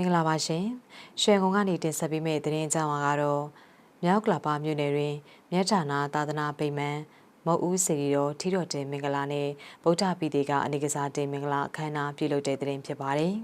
င်္ဂလာပါရှင်ရွှေကုံကနေတင်ဆက်ပေးမယ့်သတင်းအကြောင်းအရာကတော့မြောက်ကလာပါမြို့နယ်တွင်မြတ်ဌာနာသာသနာပိမှန်မုတ်ဦးစီရီတော်ထီတော်တင်မင်္ဂလာနဲ့ဗုဒ္ဓပီတိကအနေကစားတင်မင်္ဂလာအခမ်းအနားပြုလုပ်တဲ့သတင်းဖြစ်ပါတယ်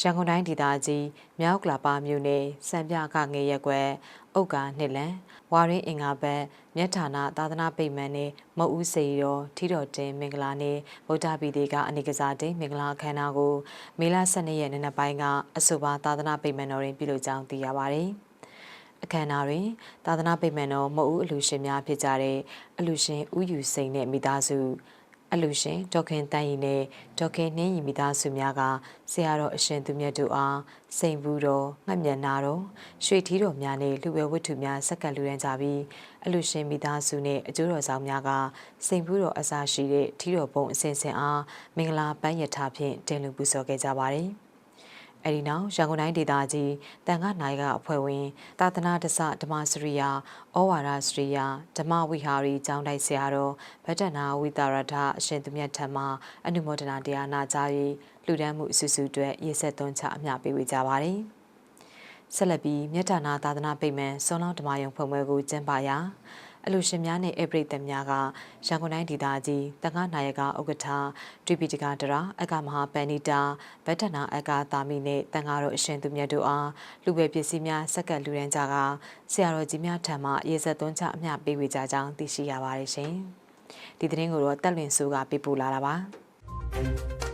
ရန်ကုန်တိုင်းဒေသကြီးမြောက်ကလာပါမြို့နယ်စံပြကငေရက်ကွယ်အုတ်ကာနှစ်လန်ဝါရင်းအင်္ဂါဘတ်မြတ်ဌာနသာသနာပိမှန်နဲ့မုတ်ဦးစေရောထီတော်တင်မင်္ဂလာနဲ့ဗုဒ္ဓပီတိကအနေကစားတင်မင်္ဂလာအခမ်းအနားကိုမေလ12ရက်နေ့နက်ပိုင်းကအဆိုပါသာသနာပိမှန်တော်တွင်ပြုလုပ်ကြောင်းသိရပါတယ်။အခမ်းအနားတွင်သာသနာပိမှန်တော်မုတ်ဦးအလူရှင်များဖြစ်ကြတဲ့အလူရှင်ဦးယူစိန်နဲ့မိသားစု အလူရှင်ဒေါက်ခင်တန်းရီနဲ့ဒေါက်ခင်နှင်းရီမိသားစုများကဆရာတော်အရှင်သူမြတ်တို့အားစိန်ဘူးတော်ငှက်မြတ်နာတော်ရွှေထီးတော်များနဲ့လူဝဲဝတ္ထုများစက္ကန့်လူရန်ကြပြီးအလူရှင်မိသားစုနဲ့အကျိုးတော်ဆောင်များကစိန်ဘူးတော်အစာရှိတဲ့ထီးတော်ဘုံအစဉ်စဉ်အားမင်္ဂလာပန်းရထားဖြင့်တင်လူပူဇော်ခဲ့ကြပါတယ်။ အဲဒီနောက်ရန်ကုန်တိုင်းဒေသကြီးတန်ခါနိုင်ကအဖွဲ့ဝင်သာသနာတစဓမ္မစရိယာဩဝါဒစရိယာဓမ္မဝိဟာရီကျောင်းတိုက်ဆရာတော်ဗတ္တနာဝိတာရထအရှင်သူမြတ်ထံမှအနုမောဒနာတရားနာကြား၍လူဒန်းမှုအစုစုအတွက်ရေဆက်သွန်းချအမျှပေးဝေကြပါတယ်။ဆက်လက်ပြီးမြတ်တာနာသာသနာပိတ်မှန်စောလောင်းဓမ္မယုံဖွဲ့ပွဲကိုကျင်းပရာ အလူရှင်များနဲ့အပရိသတ်များကရန်ကုန်တိုင်းဒေသကြီးတက္ကနာယကဥက္ကဋ္ဌဒွိပိတကတရာအကမဟာပန်နီတာဗတ္တနာအကသာမီနဲ့တန်ဃာတော်အရှင်သူမြတ်တို့အားလူပဲပစ္စည်းများစက္ကပ်လူရန်ကြကဆရာတော်ကြီးများထံမှရေဆက်သွန်းချအမျှပေးဝေကြကြောင်းသိရှိရပါတယ်ရှင်။ဒီသတင်းကိုတော့တက်လွင်ဆိုးကပေးပို့လာတာပါ။